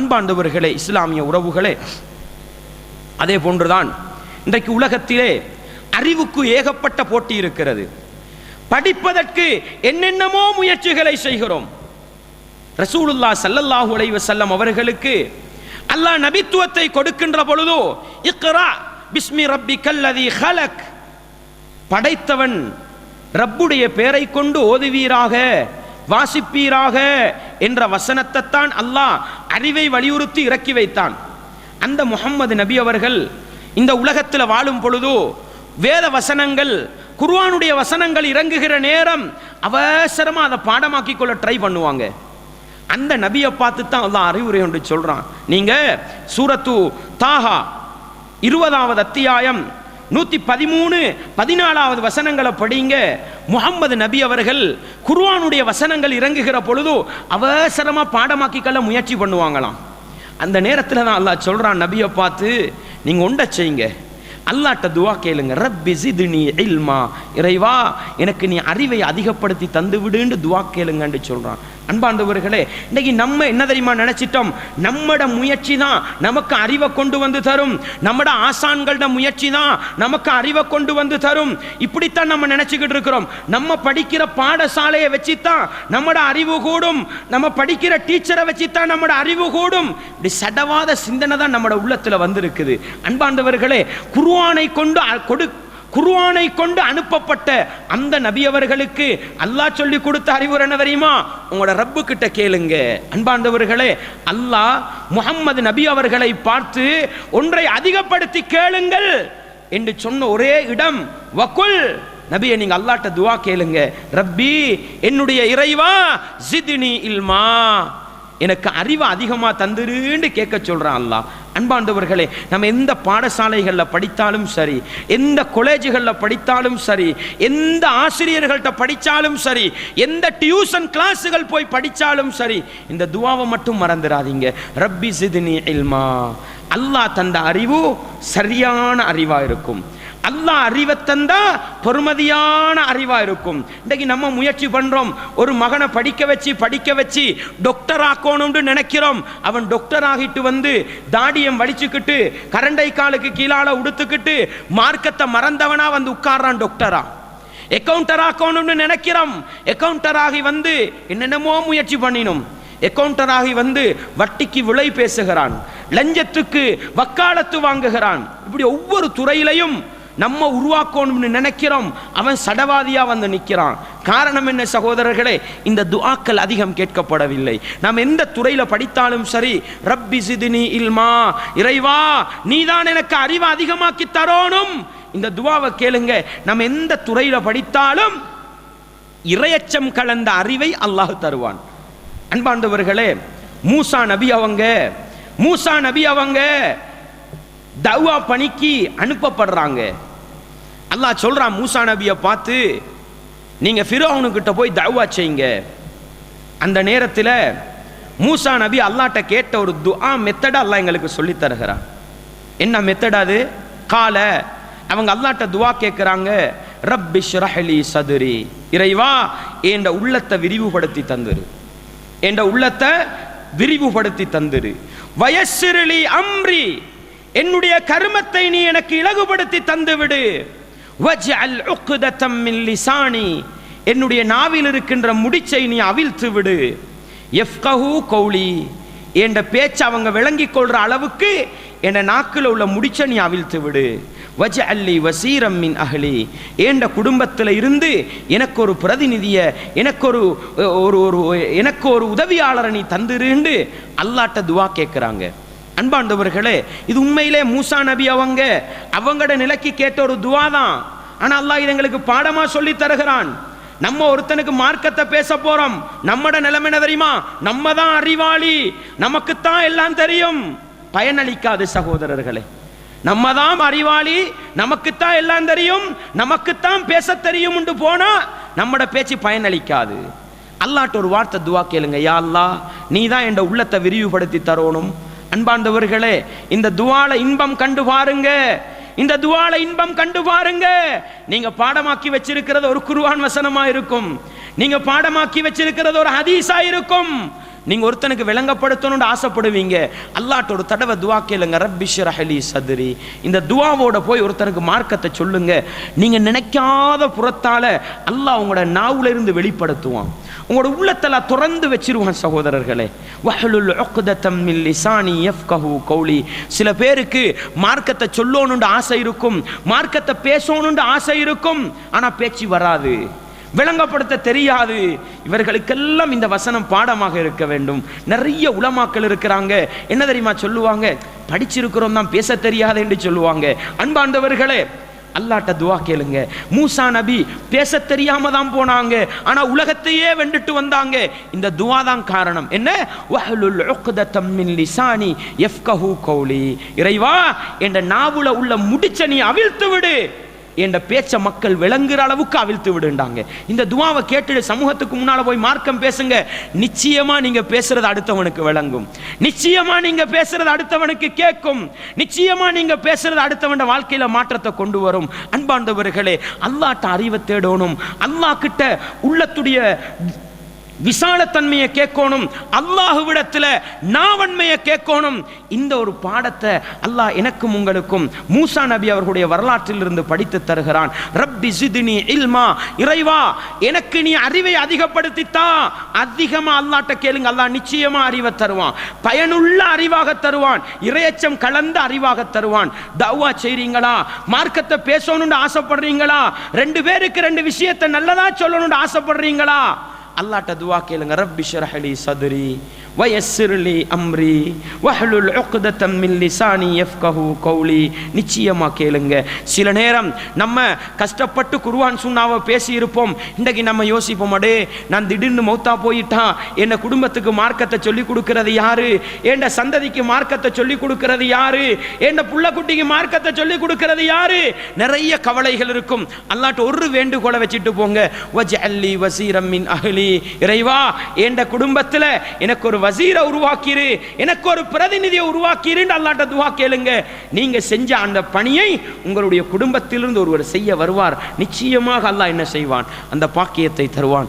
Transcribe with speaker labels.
Speaker 1: அன்பாண்டவர்களே இஸ்லாமிய உறவுகளே. அதே போன்றுதான் இன்றைக்கு உலகத்திலே அறிவுக்கு ஏகப்பட்ட போட்டி இருக்கிறது. படிப்பதற்கு என்னென்னமோ முயற்சிகளை செய்கிறோம். ரசூலுல்லா சல்லல்லாஹு அலைவ செல்லம் அவர்களுக்கு அல்லாஹ் நபித்துவத்தை கொடுக்கின்ற பொழுதோ இக்ரா பிஸ்மி ரப்பி கல்லதி ஹலக். படைத்தவன் ரப்புடைய பெயரை கொண்டு ஓதுவீராக வாசிப்பீராக என்ற வசனத்தை தான் அல்லாஹ் அறிவை வலியுறுத்தி இறக்கி வைத்தான். அந்த முகம்மது நபி அவர்கள் இந்த உலகத்தில் வாழும் பொழுதோ வேத வசனங்கள் குர்வானுடைய வசனங்கள் இறங்குகிற நேரம் அவசரமாக அதை பாடமாக்கி கொள்ள ட்ரை பண்ணுவாங்க. அந்த நபியை பார்த்து தான் அல்லாஹ் அறிவுரை ஒன்று சொல்கிறான் நீங்கள் சூரத்து தாஹா இருபதாவது அத்தியாயம் நூற்றி பதிமூணு பதினாலாவது வசனங்களை படிங்க. முகம்மது நபி அவர்கள் குர்வானுடைய வசனங்கள் இறங்குகிற பொழுது அவசரமாக பாடமாக்கிக்கொள்ள முயற்சி பண்ணுவாங்களாம். அந்த நேரத்தில் தான் அல்லாஹ் சொல்கிறான் நபியை பார்த்து நீங்கள் உண்டை செய்யுங்க. அல்லாட்ட துவா கேளுங்க. ரப்பி நீ இல்மா. இறைவா எனக்கு நீ அறிவை அதிகப்படுத்தி தந்து விடுன்னு துவா கேளுங்கன்னு சொல்றான். அன்பாண்டவர்களே இன்னைக்கு நம்ம என்ன தெரியுமா நினைச்சிட்டோம்? நம்மட முயற்சி தான் நமக்கு அறிவை கொண்டு வந்து தரும். நம்மட ஆசான்களோட முயற்சி தான் நமக்கு அறிவை கொண்டு வந்து தரும். இப்படித்தான் நம்ம நினைச்சுக்கிட்டு இருக்கிறோம். நம்ம படிக்கிற பாடசாலையை வச்சுத்தான் நம்மட அறிவு கூடும். நம்ம படிக்கிற டீச்சரை வச்சுத்தான் நம்மட அறிவு கூடும். இப்படி சடவாத சிந்தனை தான் நம்மட உள்ளத்துல வந்திருக்குது. அன்பாண்டவர்களே குருவானை கொண்டு கொடு குர்ஆனை கொண்டு அனுப்பப்பட்ட அந்த நபி அவர்களுக்கு அல்லாஹ் சொல்லி கொடுத்த அறிவுரை என்ன தெரியுமா? உங்களோட ரப்பு கிட்ட கேளுங்க. அன்பார்ந்தவர்களே அல்லாஹ் முகம்மது நபி அவர்களை பார்த்து ஒன்றை அதிகப்படுத்தி கேளுங்கள் என்று சொன்ன ஒரே இடம் வக்குல் நபியை நீங்க அல்லாட்ட துவா கேளுங்க. ரப்பி என்னுடைய இறைவா ஜிதினி இல்மா. எனக்கு அறிவை அதிகமாக தந்துருன்னு கேட்க சொல்றான் அல்லாஹ். அன்பாண்டவர்களே நம்ம எந்த பாடசாலைகளில் படித்தாலும் சரி எந்த காலேஜுகளில் படித்தாலும் சரி எந்த ஆசிரியர்கள்ட்ட படித்தாலும் சரி எந்த டியூஷன் கிளாஸுகள் போய் படித்தாலும் சரி இந்த துவாவை மட்டும் மறந்துடாதீங்க. ரப்பி சிதினி இல்மா. அல்லாஹ் தந்த அறிவு சரியான அறிவாக இருக்கும். அல்லாஹ் அறிவை தந்தா பொறுமதியான அறிவா இருக்கும். இன்றைக்கு நம்ம முயற்சி பண்றோம். ஒரு மகனை படிக்க வச்சு படிக்க வச்சு டாக்டர் ஆக்கணும்னு நினைக்கிறோம். அவன் டாக்டர் ஆகிட்டு வந்து தாடியம் வலிச்சுக்கிட்டு கரண்டை காலுக்கு கீழால உடுத்துக்கிட்டு மார்க்கத்தை மறந்தவனா வந்து உட்கார்றான் டாக்டரா அக்கவுண்டர் ஆக்கணும்னு நினைக்கிறோம். அக்கவுண்டர் ஆகி வந்து என்னென்னமோ முயற்சி பண்ணினோம். அக்கவுண்டர் ஆகி வந்து வட்டிக்கு விலை பேசுகிறான். லஞ்சத்துக்கு வக்காலத்து வாங்குகிறான். இப்படி ஒவ்வொரு துறையிலையும் நம்ம உருவாக்கணும்னு நினைக்கிறோம். அவன் சடவாதியாக வந்து நிற்கிறான் காரணம் என்ன சகோதரர்களே? இந்த துஆக்கள் அதிகம் கேட்கப்படவில்லை. நாம் எந்த துறையில் படித்தாலும் சரி ரப்பி சிதினி இல்மா இறைவா நீதான் எனக்கு அறிவை அதிகமாக்கி தரோனும். இந்த துவாவை கேளுங்க. நம்ம எந்த துறையில் படித்தாலும் இரையச்சம் கலந்த அறிவை அல்லாஹ் தருவான். அன்பாண்டவர்களே மூசா நபி அவங்க மூசா நபி அவங்க தவா பணிக்கு அனுப்பப்படுறாங்க. அல்லாஹ் சொல்கிறான் மூசா நபியை பார்த்து நீங்கள் ஃபிரோனுக்கிட்ட போய் தவ்வா செய்யுங்க. அந்த நேரத்தில் மூசா நபி அல்லாட்ட கேட்ட ஒரு துஆ மெத்தடாக அல்லாஹ் எங்களுக்கு சொல்லித் தருகிறான். என்ன மெத்தடா அது? கால அவங்க அல்லாட்ட துவா கேட்குறாங்க ரப்பி ஷ்ரஹ்லி சதுரி இறைவா என்ற உள்ளத்தை விரிவுபடுத்தி தந்துரு. என்ற உள்ளத்தை விரிவுபடுத்தி தந்துரு. வயசிறுலி அம்ரி என்னுடைய கருமத்தை நீ எனக்கு இலகுபடுத்தி தந்துவிடு. வஜ்அல் உக்தத்தம் மின் லிசானி. என்னுடைய நாவில் இருக்கின்ற முடிச்சை நீ அவிழ்த்து விடு. எஃப்கஹு கௌலி. என்ற பேச்சை அவங்க விளங்கி கொள்ற அளவுக்கு என் நாக்கில் உள்ள முடிச்சை நீ அவிழ்த்து விடு. வஜ அல்லி வசீரம் மின் அகலி ஏண்ட குடும்பத்தில் இருந்து எனக்கு ஒரு பிரதிநிதியை எனக்கு ஒரு ஒரு ஒரு எனக்கு ஒரு உதவியாளரை நீ தந்துருண்டு அல்லாட்ட துவா கேட்குறாங்க அன்பாண்டவர்களே இது உண்மையிலே மூசா நபி அவங்க அவங்களோட நிலைக்கு கேட்ட ஒரு துவா தான் ஆனால் அல்லாஹ் இது எங்களுக்கு பாடமாக சொல்லி தருகிறான். நம்ம ஒருத்தனுக்கு மார்க்கத்தை பேச போகிறோம் நம்மட நிலைமை என்ன தெரியுமா? நம்ம தான் அறிவாளி. நமக்குத்தான் எல்லாம் தெரியும். பயனளிக்காது சகோதரர்களே. நம்ம தான் அறிவாளி. நமக்குத்தான் எல்லாம் தெரியும். நமக்குத்தான் பேச தெரியும் உண்டு போனா நம்மட பேச்சு பயனளிக்காது. அல்லாட்ட ஒரு வார்த்தை துவா கேளுங்க. யா அல்லாஹ் நீ தான் என் உள்ளத்தை விரிவுபடுத்தி தரணும். அன்பாண்டவர்களே இந்த துவால இன்பம் கண்டு பாருங்க. இந்த துவால இன்பம் கண்டு பாருங்க. நீங்க பாடமாக்கி வச்சிருக்கிறது ஒரு குருவான் வசனமா இருக்கும் நீங்க பாடமாக்கி வச்சிருக்கிறது ஒரு ஹதீஸா இருக்கும் நீங்க ஒருத்தனுக்கு விளங்கப்படுத்தணும்னு ஆசைப்படுவீங்க. அல்லாட்ட ஒரு தடவை துவா கேளுங்க. ரப்பிஷர் அஹலி சதுரி. இந்த துவாவோட போய் ஒருத்தனுக்கு மார்க்கத்தை சொல்லுங்க. நீங்க நினைக்காத புறத்தால அல்லாஹ் உங்களோட நாவுல இருந்து வெளிப்படுத்துவான். உங்களோட உள்ளத்தெல்லாம் திறந்து வச்சிருவான் சகோதரர்களே. வஹலுல் உக்தத்தம் சாணி லிசானி கஹூ கௌலி. சில பேருக்கு மார்க்கத்தை சொல்லணும்னு ஆசை இருக்கும். மார்க்கத்தை பேசணும்னு ஆசை இருக்கும். ஆனா பேச்சு வராது. விளங்கப்படுத்த தெரியாது. இவர்களுக்கெல்லாம் இந்த வசனம் பாடமாக இருக்க வேண்டும். நிறைய உளமாக்கள் இருக்கிறாங்க. என்ன தெரியுமா சொல்லுவாங்க? படிச்சிருக்கிறோம் தான் பேச தெரியாது என்று சொல்லுவாங்க. அன்பாண்டவர்களே அல்லாட்ட துவா கேளுங்க. மூசா நபி பேச தெரியாம தான் போனாங்க. ஆனா உலகத்தையே வெண்டுட்டு வந்தாங்க. இந்த துவா தான் காரணம். என்ன? வஹலுல் உக்தத்தம் மின் லிசானி யஃப்கஹு கௌலி. இறைவா என்ற நாவுல உள்ள முடிச்ச நீ அவிழ்த்து விடு. என்ற பேச்ச மக்கள் விளங்குற அளவுக்கு அவிழ்த்து விடுண்டாங்க. இந்த துவாவை கேட்டுட்டு சமூகத்துக்கு முன்னால போய் மார்க்கம் பேசுங்க. நிச்சயமா நீங்க பேசுறது அடுத்தவனுக்கு விளங்கும். நிச்சயமா நீங்க பேசுறது அடுத்தவனுக்கு கேட்கும். நிச்சயமா நீங்க பேசுறது அடுத்தவன் வாழ்க்கையில மாற்றத்தை கொண்டு வரும். அன்பாண்டவர்களே அல்லாட்ட அறிவை தேடணும். அல்லாஹ் கிட்ட உள்ளத்துடைய விசாலத்தன்மையை கேட்கணும் அல்லாஹுவிடத்தில் நாவன்மையை கேட்கணும். இந்த ஒரு பாடத்தை அல்லாஹ் எனக்கும் உங்களுக்கும் மூசா நபி அவர்களுடைய வரலாற்றில் இருந்து படித்து தருகிறான். ரப்பி சிதினி இல்மா இறைவா எனக்கு நீ அறிவை அதிகப்படுத்தித்தா. அதிகமாக அல்லாட்ட கேளுங்க அல்லாஹ் நிச்சயமாக அறிவை தருவான். பயனுள்ள அறிவாக தருவான். இரையச்சம் கலந்த அறிவாக தருவான். தவ்வா செய்றீங்களா? மார்க்கத்தை பேசணும்னு ஆசைப்படுறீங்களா? ரெண்டு பேருக்கு ரெண்டு விஷயத்தை நல்லதா சொல்லணும்னு ஆசைப்படுறீங்களா? அல்லாட்ட துவா கேளுங்க. ரப்பி ஷரஹலி சதுரி. வயசிறுலி அம்ரி வஹ்லுல் உக்தத்தம் மின் லிசானி யஃப்கஹு கௌலி. நிச்சயமா கேளுங்க. சில நேரம் நம்ம கஷ்டப்பட்டு குருவான் சுண்ணாவை பேசியிருப்போம். இன்றைக்கு நம்ம யோசிப்போம் அடே நான் திடீர்னு மௌத்தா போயிட்டான் என்ன குடும்பத்துக்கு மார்க்கத்தை சொல்லி கொடுக்கறது யாரு? என் சந்ததிக்கு மார்க்கத்தை சொல்லி கொடுக்கறது யாரு? என் புள்ளக்குட்டிக்கு மார்க்கத்தை சொல்லி கொடுக்கறது யாரு? நிறைய கவலைகள் இருக்கும். அல்லாட்ட ஒரு வேண்டுகோளை வச்சுட்டு போங்க. வஜஅல்லி வசீரம் மின் அஹ்லி. இறைவா என் குடும்பத்துல எனக்கு ஒரு வசீரை உருவாக்கிரு. எனக்கு ஒரு பிரதிநிதியை உருவாக்கிருன்னு அல்லாட்ட துவா கேளுங்க. நீங்க செஞ்ச அந்த பணியை உங்களுடைய குடும்பத்திலிருந்து ஒருவர் செய்ய வருவார். நிச்சயமாக அல்லாஹ் என்ன செய்வான்? அந்த பாக்கியத்தை தருவான்.